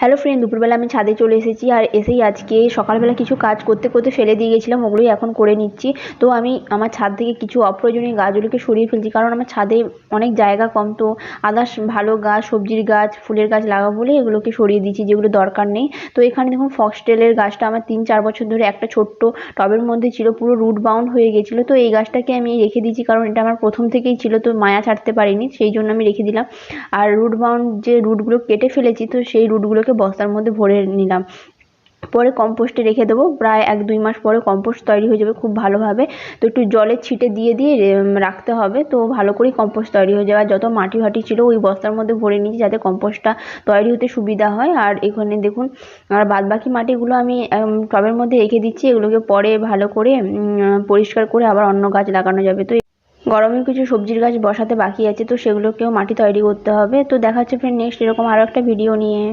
Hello friend দুপুরবেলা আমি ছাদে চলে এসেছি আর এসেই আজকে সকালবেলা কিছু কাজ করতে করতে ফেলে দিয়ে গেছিলাম, ওগুলোই এখন করে নিচ্ছি। তো আমি আমার ছাদ থেকে কিছু অপ্রয়োজনীয় গাছগুলোকে সরিয়ে ফেলছি, কারণ আমার ছাদে অনেক জায়গা কম। তো আদার্স ভালো গাছ, সবজির গাছ, ফুলের গাছ লাগাবো বলে এগুলোকে সরিয়ে দিচ্ছি, যেগুলো দরকার নেই। তো এখানে দেখুন ফক্সটেলের গাছটা আমার তিন চার বছর ধরে একটা ছোট্ট টবের মধ্যে ছিল, পুরো রুট বাউন্ড হয়ে গেছিল। তো এই গাছটাকে আমি রেখে দিয়েছি, কারণ এটা আমার প্রথম থেকেই ছিল, তো মায়া ছাড়তে পারিনি, সেই জন্য আমি রেখে দিলাম। আর রুট বাউন্ড যে রুটগুলো কেটে ফেলেছি, তো সেই রুটগুলোকে বস্তার মধ্যে ভরে নিলাম। পরে কম্পোস্টে রেখে দেবো। প্রায় এক দুই মাস পরে কম্পোস্ট তৈরি হয়ে যাবে খুব ভালোভাবে। তো একটু জলের ছিটে দিয়ে দিয়ে রাখতে হবে। তো ভালো করেই কম্পোস্ট তৈরি হয়ে যাবে। আর যত মাটি ফাটি ছিল, ওই বস্তার মধ্যে ভরে নিয়েছি যাতে কম্পোস্টটা তৈরি হতে সুবিধা হয়। আর এখানে দেখুন, আর বাদ বাকি মাটিগুলো আমি টবের মধ্যে রেখে দিচ্ছি। এগুলোকে পরে ভালো করে পরিষ্কার করে আবার অন্য গাছ লাগানো যাবে। তো গরমে কিছু সবজির গাছ বসাতে বাকি আছে, তো সেগুলোকেও মাটি তৈরি করতে হবে। তো দেখা হচ্ছে ফ্রেন্ড নেক্সট এরকম আরও একটা ভিডিও নিয়ে।